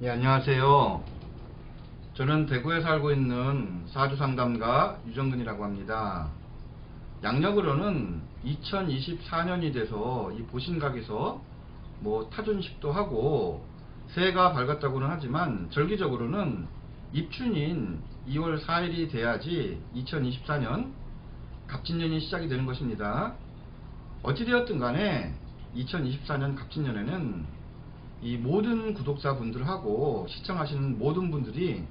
예, 안녕하세요. 저는 대구에 살고 있는 사주 상담가 유정근이라고 합니다. 양력으로는 2024년이 돼서 이 보신각에서 뭐 타준식도 하고 새해가 밝았다고는 하지만 절기적으로는 입춘인 2월 4일이 돼야지 2024년 갑진년이 시작이 되는 것입니다. 어찌되었든 간에 2024년 갑진년에는 이 모든 구독자분들하고 시청하시는 모든 분들이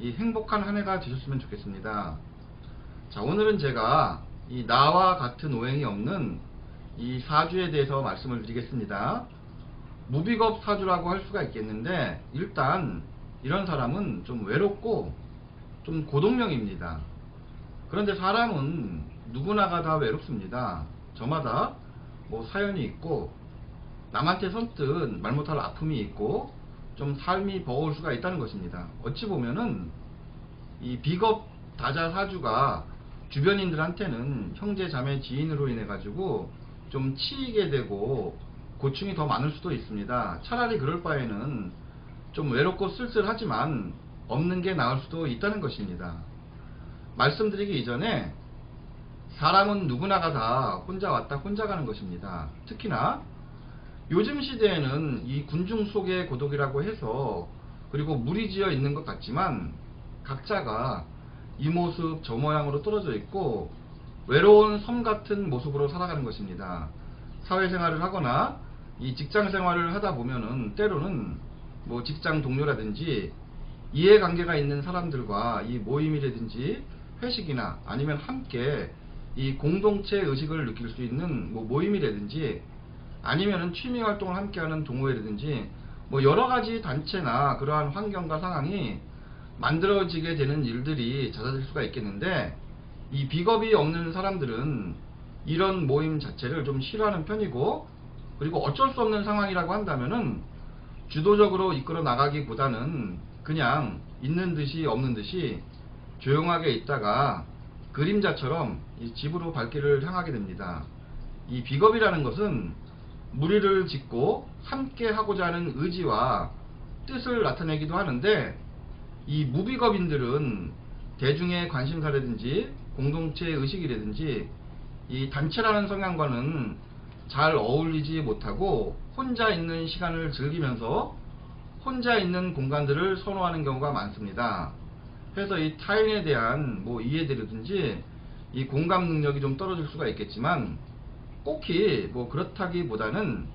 이 행복한 한 해가 되셨으면 좋겠습니다. 자, 오늘은 제가 이 나와 같은 오행이 없는 이 사주에 대해서 말씀을 드리겠습니다. 무비겁 사주라고 할 수가 있겠는데 일단 이런 사람은 좀 외롭고 좀 고동명입니다. 그런데 사람은 누구나가 다 외롭습니다. 저마다 뭐 사연이 있고 남한테 선뜻 말 못할 아픔이 있고 좀 삶이 버거울 수가 있다는 것입니다. 어찌 보면은 이 비겁 다자 사주가 주변인들한테는 형제 자매 지인으로 인해 가지고 좀 치이게 되고 고충이 더 많을 수도 있습니다. 차라리 그럴 바에는 좀 외롭고 쓸쓸하지만 없는 게 나을 수도 있다는 것입니다. 말씀드리기 이전에 사람은 누구나가 다 혼자 왔다 혼자 가는 것입니다. 특히나 요즘 시대에는 이 군중 속의 고독이라고 해서 그리고 무리지어 있는 것 같지만 각자가 이 모습 저 모양으로 떨어져 있고 외로운 섬 같은 모습으로 살아가는 것입니다. 사회생활을 하거나 이 직장 생활을 하다 보면은 때로는 뭐 직장 동료라든지 이해관계가 있는 사람들과 이 모임이라든지 회식이나 아니면 함께 이 공동체 의식을 느낄 수 있는 뭐 모임이라든지 아니면은 취미 활동을 함께하는 동호회라든지 뭐 여러 가지 단체나 그러한 환경과 상황이 만들어지게 되는 일들이 잦아들 수가 있겠는데 이 비겁이 없는 사람들은 이런 모임 자체를 좀 싫어하는 편이고 그리고 어쩔 수 없는 상황이라고 한다면은 주도적으로 이끌어 나가기보다는 그냥 있는 듯이 없는 듯이 조용하게 있다가 그림자처럼 이 집으로 발길을 향하게 됩니다. 이 비겁이라는 것은 무리를 짓고 함께 하고자 하는 의지와 뜻을 나타내기도 하는데 이 무비겁인들은 대중의 관심사라든지 공동체 의식이라든지 이 단체라는 성향과는 잘 어울리지 못하고 혼자 있는 시간을 즐기면서 혼자 있는 공간들을 선호하는 경우가 많습니다. 그래서 이 타인에 대한 뭐 이해들이든지 이 공감 능력이 좀 떨어질 수가 있겠지만 꼭히 뭐 그렇다기보다는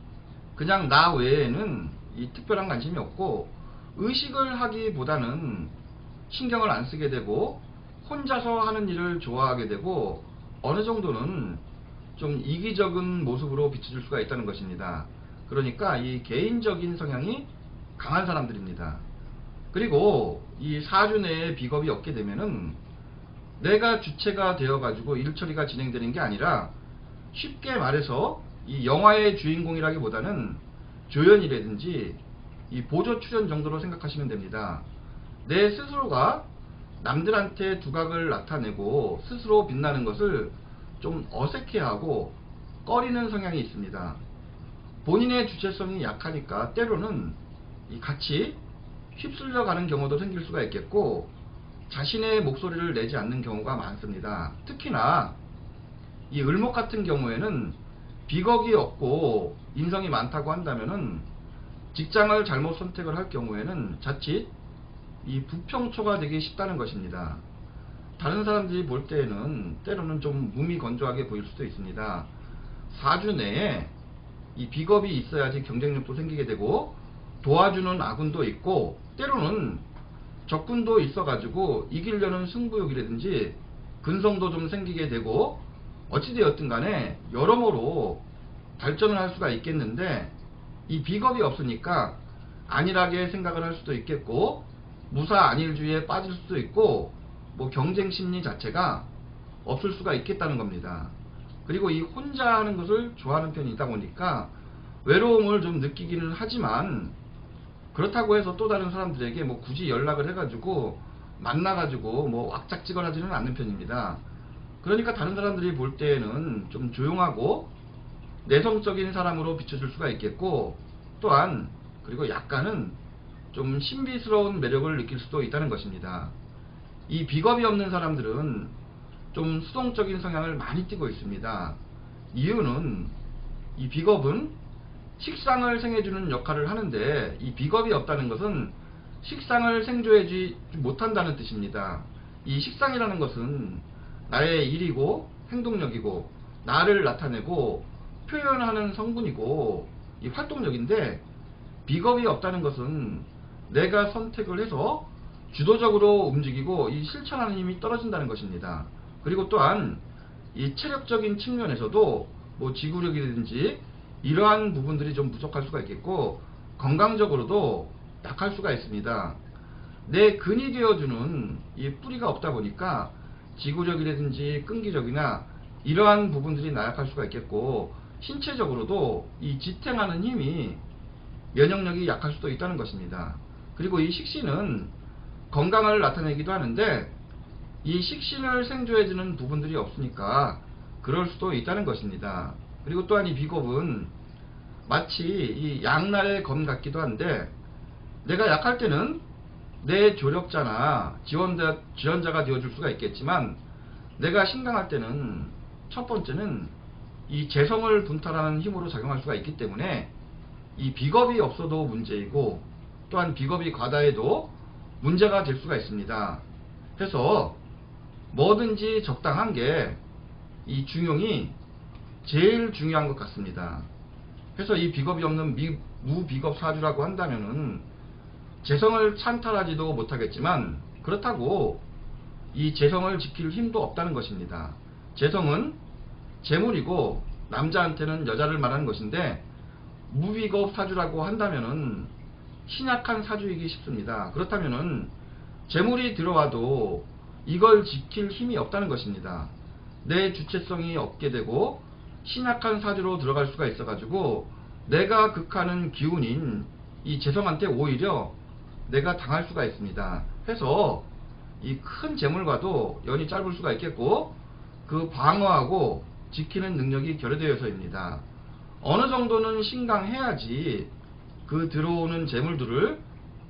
그냥 나 외에는 이 특별한 관심이 없고 의식을 하기보다는 신경을 안 쓰게 되고 혼자서 하는 일을 좋아하게 되고 어느 정도는 좀 이기적인 모습으로 비춰질 수가 있다는 것입니다. 그러니까 이 개인적인 성향이 강한 사람들입니다. 그리고 이 사주 내에 비겁이 없게 되면은 내가 주체가 되어 가지고 일 처리가 진행되는 게 아니라 쉽게 말해서 이 영화의 주인공이라기보다는 조연이라든지 이 보조 출연 정도로 생각하시면 됩니다. 내 스스로가 남들한테 두각을 나타내고 스스로 빛나는 것을 좀 어색해하고 꺼리는 성향이 있습니다. 본인의 주체성이 약하니까 때로는 이 같이 휩쓸려 가는 경우도 생길 수가 있겠고 자신의 목소리를 내지 않는 경우가 많습니다. 특히나 이 을목 같은 경우에는 비겁이 없고 인성이 많다고 한다면은 직장을 잘못 선택을 할 경우에는 자칫 이 부평초가 되기 쉽다는 것입니다. 다른 사람들이 볼 때에는 때로는 좀 무미건조하게 보일 수도 있습니다. 4주 내에 이 비겁이 있어야지 경쟁력도 생기게 되고 도와주는 아군도 있고 때로는 적군도 있어가지고 이기려는 승부욕이라든지 근성도 좀 생기게 되고 어찌되었든 간에 여러모로 발전을 할 수가 있겠는데 이 비겁이 없으니까 안일하게 생각을 할 수도 있겠고 무사 안일주의에 빠질 수도 있고 뭐 경쟁 심리 자체가 없을 수가 있겠다는 겁니다. 그리고 이 혼자 하는 것을 좋아하는 편이다 보니까 외로움을 좀 느끼기는 하지만 그렇다고 해서 또 다른 사람들에게 뭐 굳이 연락을 해가지고 만나가지고 뭐 왁작지껄 하지는 않는 편입니다. 그러니까 다른 사람들이 볼 때에는 좀 조용하고 내성적인 사람으로 비춰줄 수가 있겠고 또한 그리고 약간은 좀 신비스러운 매력을 느낄 수도 있다는 것입니다. 이 비겁이 없는 사람들은 좀 수동적인 성향을 많이 띠고 있습니다. 이유는 이 비겁은 식상을 생해주는 역할을 하는데 이 비겁이 없다는 것은 식상을 생존해주지 못한다는 뜻입니다. 이 식상이라는 것은 나의 일이고 행동력이고 나를 나타내고 표현하는 성분이고 이 활동력인데 비겁이 없다는 것은 내가 선택을 해서 주도적으로 움직이고 이 실천하는 힘이 떨어진다는 것입니다. 그리고 또한 이 체력적인 측면에서도 뭐 지구력이라든지 이러한 부분들이 좀 부족할 수가 있겠고 건강적으로도 약할 수가 있습니다. 내 근이 되어주는 이 뿌리가 없다 보니까 지구력이라든지 끈기력이나 이러한 부분들이 나약할 수가 있겠고 신체적으로도 이 지탱하는 힘이 면역력이 약할 수도 있다는 것입니다. 그리고 이 식신은 건강을 나타내기도 하는데 이 식신을 생조해주는 부분들이 없으니까 그럴 수도 있다는 것입니다. 그리고 또한 이 비겁은 마치 이 양날의 검 같기도 한데 내가 약할 때는 내 조력자나 지원자, 지원자가 되어줄 수가 있겠지만 내가 신강할 때는 첫 번째는 이 재성을 분탈하는 힘으로 작용할 수가 있기 때문에 이 비겁이 없어도 문제이고 또한 비겁이 과다해도 문제가 될 수가 있습니다. 그래서 뭐든지 적당한 게 이 중용이 제일 중요한 것 같습니다. 그래서 이 비겁이 없는 미, 무비겁 사주라고 한다면은 재성을 찬탈하지도 못하겠지만 그렇다고 이 재성을 지킬 힘도 없다는 것입니다. 재성은 재물이고 남자한테는 여자를 말하는 것인데 무비겁 사주라고 한다면은 신약한 사주이기 쉽습니다. 그렇다면은 재물이 들어와도 이걸 지킬 힘이 없다는 것입니다. 내 주체성이 없게 되고 신약한 사주로 들어갈 수가 있어가지고 내가 극하는 기운인 이 재성한테 오히려 내가 당할 수가 있습니다. 해서 이 큰 재물과도 연이 짧을 수가 있겠고 그 방어하고 지키는 능력이 결여되어서입니다. 어느 정도는 신강해야지 그 들어오는 재물들을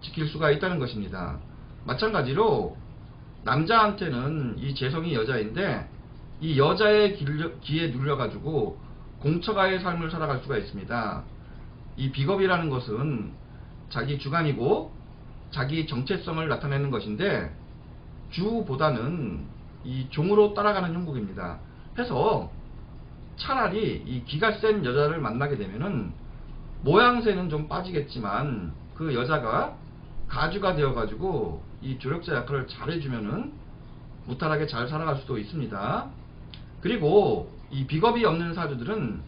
지킬 수가 있다는 것입니다. 마찬가지로 남자한테는 이 재성이 여자인데 이 여자의 기에 눌려가지고 공처가의 삶을 살아갈 수가 있습니다. 이 비겁이라는 것은 자기 주관이고 자기 정체성을 나타내는 것인데 주보다는 이 종으로 따라가는 형국입니다. 해서 차라리 이 기가 센 여자를 만나게 되면은 모양새는 좀 빠지겠지만 그 여자가 가주가 되어가지고 이 조력자 역할을 잘 해주면은 무탈하게 잘 살아갈 수도 있습니다. 그리고 이 비겁이 없는 사주들은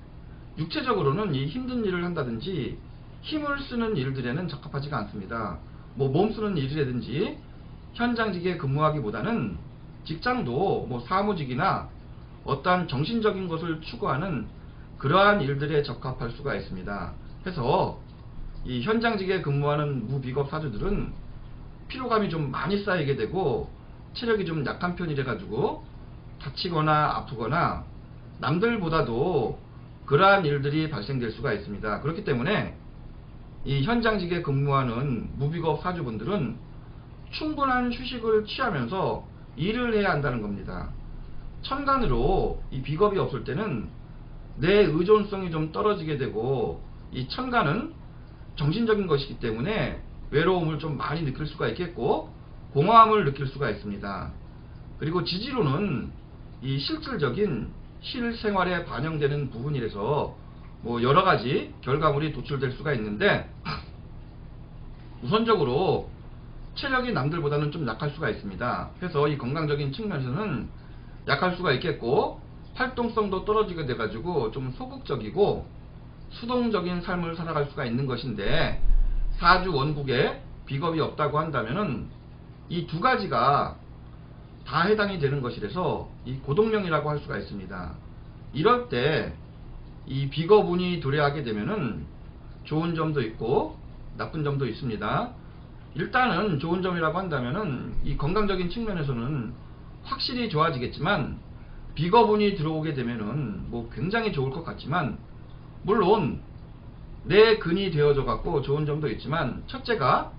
육체적으로는 이 힘든 일을 한다든지 힘을 쓰는 일들에는 적합하지가 않습니다. 뭐 몸 쓰는 일이라든지 현장직에 근무하기보다는 직장도 뭐 사무직이나 어떠한 정신적인 것을 추구하는 그러한 일들에 적합할 수가 있습니다. 해서 이 현장직에 근무하는 무비겁 사주들은 피로감이 좀 많이 쌓이게 되고 체력이 좀 약한 편이래 가지고 다치거나 아프거나 남들보다도 그러한 일들이 발생될 수가 있습니다. 그렇기 때문에 이 현장직에 근무하는 무비겁 사주분들은 충분한 휴식을 취하면서 일을 해야 한다는 겁니다. 천간으로 이 비겁이 없을 때는 내 의존성이 좀 떨어지게 되고 이 천간은 정신적인 것이기 때문에 외로움을 좀 많이 느낄 수가 있겠고 공허함을 느낄 수가 있습니다. 그리고 지지로는 이 실질적인 실생활에 반영되는 부분이라서 뭐 여러 가지 결과물이 도출될 수가 있는데 우선적으로 체력이 남들보다는 좀 약할 수가 있습니다. 그래서 이 건강적인 측면에서는 약할 수가 있겠고 활동성도 떨어지게 돼가지고 좀 소극적이고 수동적인 삶을 살아갈 수가 있는 것인데 사주 원국에 비겁이 없다고 한다면은 이 두 가지가 다 해당이 되는 것이라서 이 고동명이라고 할 수가 있습니다. 이럴 때 이 비거분이 도래하게 되면은 좋은 점도 있고 나쁜 점도 있습니다. 일단은 좋은 점이라고 한다면은 이 건강적인 측면에서는 확실히 좋아지겠지만 비거분이 들어오게 되면은 뭐 굉장히 좋을 것 같지만 물론 내 근이 되어져 갖고 좋은 점도 있지만 첫째가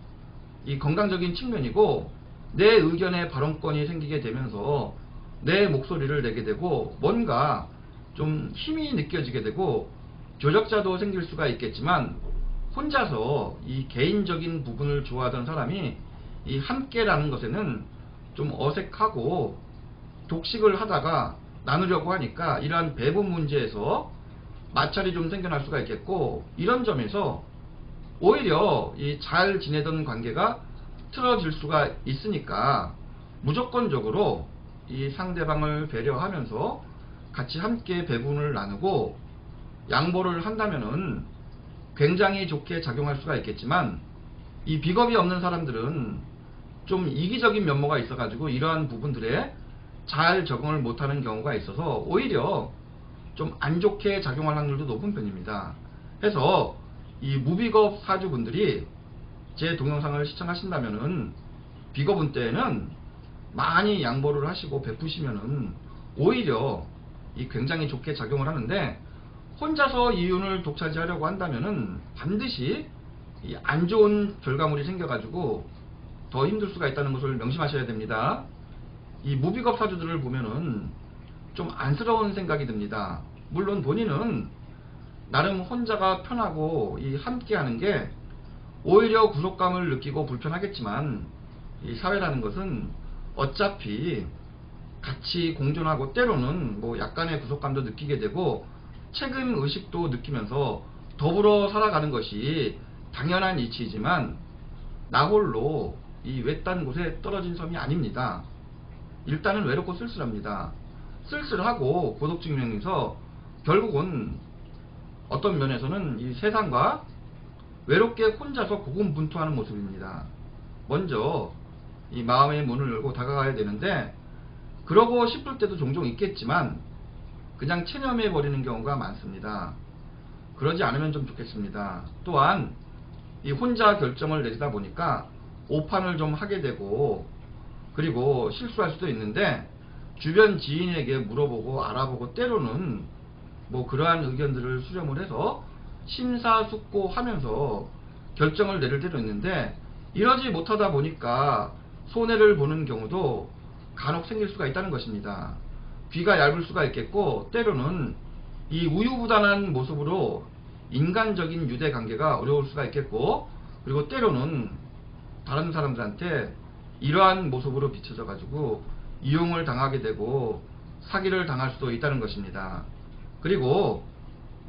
이 건강적인 측면이고 내 의견의 발언권이 생기게 되면서 내 목소리를 내게 되고 뭔가 좀 힘이 느껴지게 되고 조력자도 생길 수가 있겠지만 혼자서 이 개인적인 부분을 좋아하던 사람이 이 함께라는 것에는 좀 어색하고 독식을 하다가 나누려고 하니까 이러한 배분 문제에서 마찰이 좀 생겨날 수가 있겠고 이런 점에서 오히려 이 잘 지내던 관계가 틀어질 수가 있으니까 무조건적으로 이 상대방을 배려하면서 같이 함께 배분을 나누고 양보를 한다면은 굉장히 좋게 작용할 수가 있겠지만 이 비겁이 없는 사람들은 좀 이기적인 면모가 있어가지고 이러한 부분들에 잘 적응을 못하는 경우가 있어서 오히려 좀 안 좋게 작용할 확률도 높은 편입니다. 해서 이 무비겁 사주분들이 제 동영상을 시청하신다면은 비겁은 때에는 많이 양보를 하시고 베푸시면은 오히려 이 굉장히 좋게 작용을 하는데 혼자서 이윤을 독차지하려고 한다면은 반드시 이안 좋은 결과물이 생겨가지고 더 힘들 수가 있다는 것을 명심하셔야 됩니다. 이 무비겁 사주들을 보면은 좀 안쓰러운 생각이 듭니다. 물론 본인은 나름 혼자가 편하고 이 함께 하는 게 오히려 구속감을 느끼고 불편하겠지만 이 사회라는 것은 어차피 같이 공존하고 때로는 뭐 약간의 구속감도 느끼게 되고 책임 의식도 느끼면서 더불어 살아가는 것이 당연한 이치이지만 나홀로 이 외딴 곳에 떨어진 섬이 아닙니다. 일단은 외롭고 쓸쓸합니다. 쓸쓸하고 고독증명에서 결국은 어떤 면에서는 이 세상과 외롭게 혼자서 고군분투하는 모습입니다. 먼저 이 마음의 문을 열고 다가가야 되는데 그러고 싶을 때도 종종 있겠지만 그냥 체념해 버리는 경우가 많습니다. 그러지 않으면 좀 좋겠습니다. 또한 이 혼자 결정을 내리다 보니까 오판을 좀 하게 되고 그리고 실수할 수도 있는데 주변 지인에게 물어보고 알아보고 때로는 뭐 그러한 의견들을 수렴을 해서 심사숙고하면서 결정을 내릴 때도 있는데 이러지 못하다 보니까 손해를 보는 경우도 간혹 생길 수가 있다는 것입니다. 귀가 얇을 수가 있겠고 때로는 이 우유부단한 모습으로 인간적인 유대 관계가 어려울 수가 있겠고 그리고 때로는 다른 사람들한테 이러한 모습으로 비춰져 가지고 이용을 당하게 되고 사기를 당할 수도 있다는 것입니다. 그리고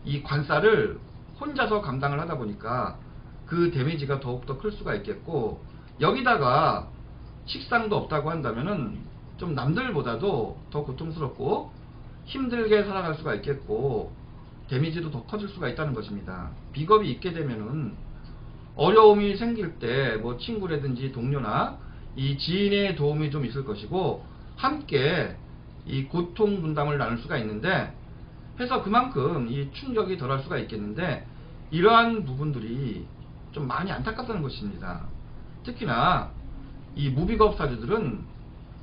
이 관사를 혼자서 감당을 하다 보니까 그 데미지가 더욱더 클 수가 있겠고 여기다가 식상도 없다고 한다면은 좀 남들보다도 더 고통스럽고 힘들게 살아갈 수가 있겠고 데미지도 더 커질 수가 있다는 것입니다. 비겁이 있게 되면은 어려움이 생길 때 뭐 친구라든지 동료나 이 지인의 도움이 좀 있을 것이고 함께 이 고통 분담을 나눌 수가 있는데 해서 그만큼 이 충격이 덜할 수가 있겠는데 이러한 부분들이 좀 많이 안타깝다는 것입니다. 특히나 이 무비겁 사주들은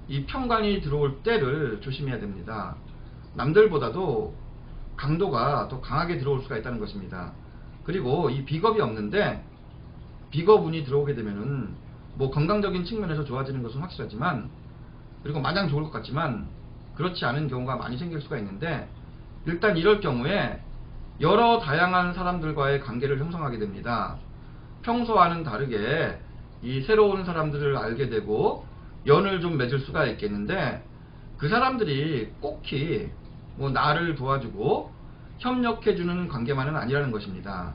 이 평관이 들어올 때를 조심해야 됩니다. 남들보다도 강도가 더 강하게 들어올 수가 있다는 것입니다. 그리고 이 비겁이 없는데 비겁운이 들어오게 되면은 뭐 건강적인 측면에서 좋아지는 것은 확실하지만 그리고 마냥 좋을 것 같지만 그렇지 않은 경우가 많이 생길 수가 있는데 일단 이럴 경우에 여러 다양한 사람들과의 관계를 형성하게 됩니다. 평소와는 다르게 이 새로운 사람들을 알게 되고 연을 좀 맺을 수가 있겠는데 그 사람들이 꼭히 뭐 나를 도와주고 협력해주는 관계만은 아니라는 것입니다.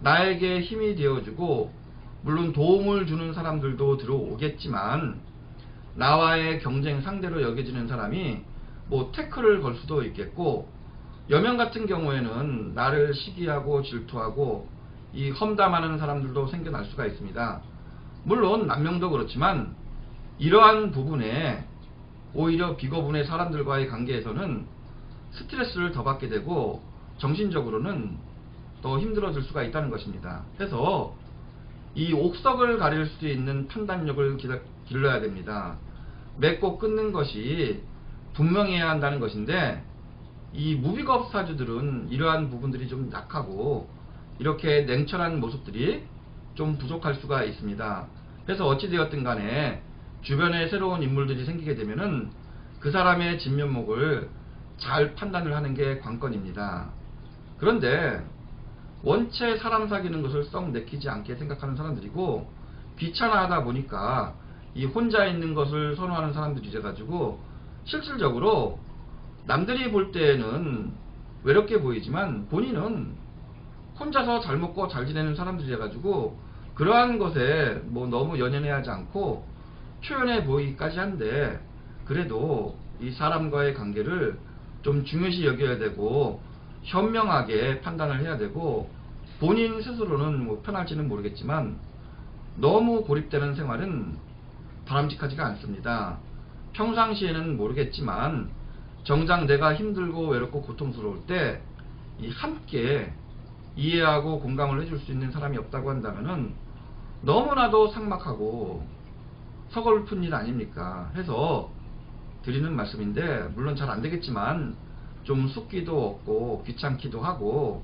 나에게 힘이 되어주고 물론 도움을 주는 사람들도 들어오겠지만 나와의 경쟁 상대로 여겨지는 사람이 뭐 태클을 걸 수도 있겠고 여명 같은 경우에는 나를 시기하고 질투하고 이 험담하는 사람들도 생겨날 수가 있습니다. 물론 남명도 그렇지만 이러한 부분에 오히려 비거분의 사람들과의 관계에서는 스트레스를 더 받게 되고 정신적으로는 더 힘들어질 수가 있다는 것입니다. 그래서 이 옥석을 가릴 수 있는 판단력을 길러야 됩니다. 맺고 끊는 것이 분명해야 한다는 것인데 이 무비겁 사주들은 이러한 부분들이 좀 약하고 이렇게 냉철한 모습들이 좀 부족할 수가 있습니다. 그래서 어찌되었든 간에 주변에 새로운 인물들이 생기게 되면은 그 사람의 진면목을 잘 판단을 하는 게 관건입니다. 그런데 원체 사람 사귀는 것을 썩 내키지 않게 생각하는 사람들이고 귀찮아하다 보니까 이 혼자 있는 것을 선호하는 사람들이 돼가지고 실질적으로 남들이 볼 때에는 외롭게 보이지만 본인은 혼자서 잘 먹고 잘 지내는 사람들이 돼가지고 그러한 것에 뭐 너무 연연해 하지 않고 초연해 보이기까지 한데 그래도 이 사람과의 관계를 좀 중요시 여겨야 되고 현명하게 판단을 해야 되고 본인 스스로는 뭐 편할지는 모르겠지만 너무 고립되는 생활은 바람직하지가 않습니다. 평상시에는 모르겠지만 정작 내가 힘들고 외롭고 고통스러울 때 이 함께 이해하고 공감을 해줄 수 있는 사람이 없다고 한다면은 너무나도 삭막하고 서글픈 일 아닙니까? 해서 드리는 말씀인데 물론 잘 안 되겠지만 좀 숙기도 없고 귀찮기도 하고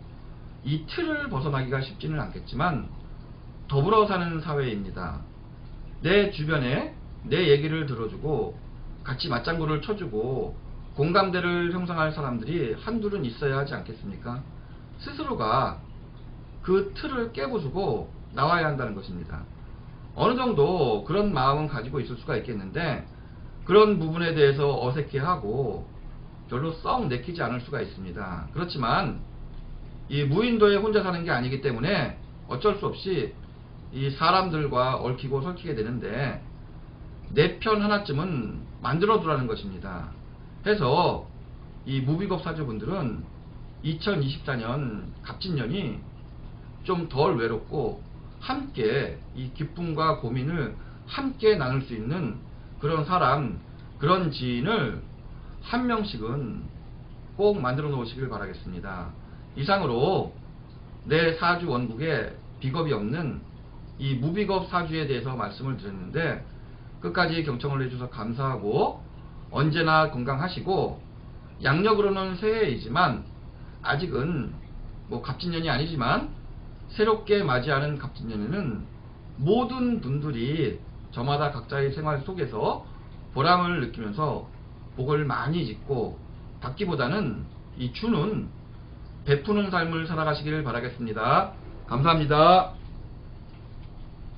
이 틀을 벗어나기가 쉽지는 않겠지만 더불어 사는 사회입니다. 내 주변에 내 얘기를 들어주고 같이 맞장구를 쳐주고 공감대를 형성할 사람들이 한둘은 있어야 하지 않겠습니까? 스스로가 그 틀을 깨부수고 나와야 한다는 것입니다. 어느 정도 그런 마음은 가지고 있을 수가 있겠는데 그런 부분에 대해서 어색해하고 별로 썩 내키지 않을 수가 있습니다. 그렇지만 이 무인도에 혼자 사는 게 아니기 때문에 어쩔 수 없이 이 사람들과 얽히고 설키게 되는데 내 편 하나쯤은 만들어 두라는 것입니다. 해서 이 무비겁 사주분들은 2024년 갑진년이 좀 덜 외롭고 함께 이 기쁨과 고민을 함께 나눌 수 있는 그런 사람, 그런 지인을 한 명씩은 꼭 만들어 놓으시길 바라겠습니다. 이상으로 내 사주 원국에 비겁이 없는 이 무비겁 사주에 대해서 말씀을 드렸는데 끝까지 경청을 해주셔서 감사하고 언제나 건강하시고 양력으로는 새해이지만 아직은 뭐 갑진년이 아니지만 새롭게 맞이하는 갑진년에는 모든 분들이 저마다 각자의 생활 속에서 보람을 느끼면서 복을 많이 짓고 받기보다는 이 주는 베푸는 삶을 살아가시길 바라겠습니다. 감사합니다.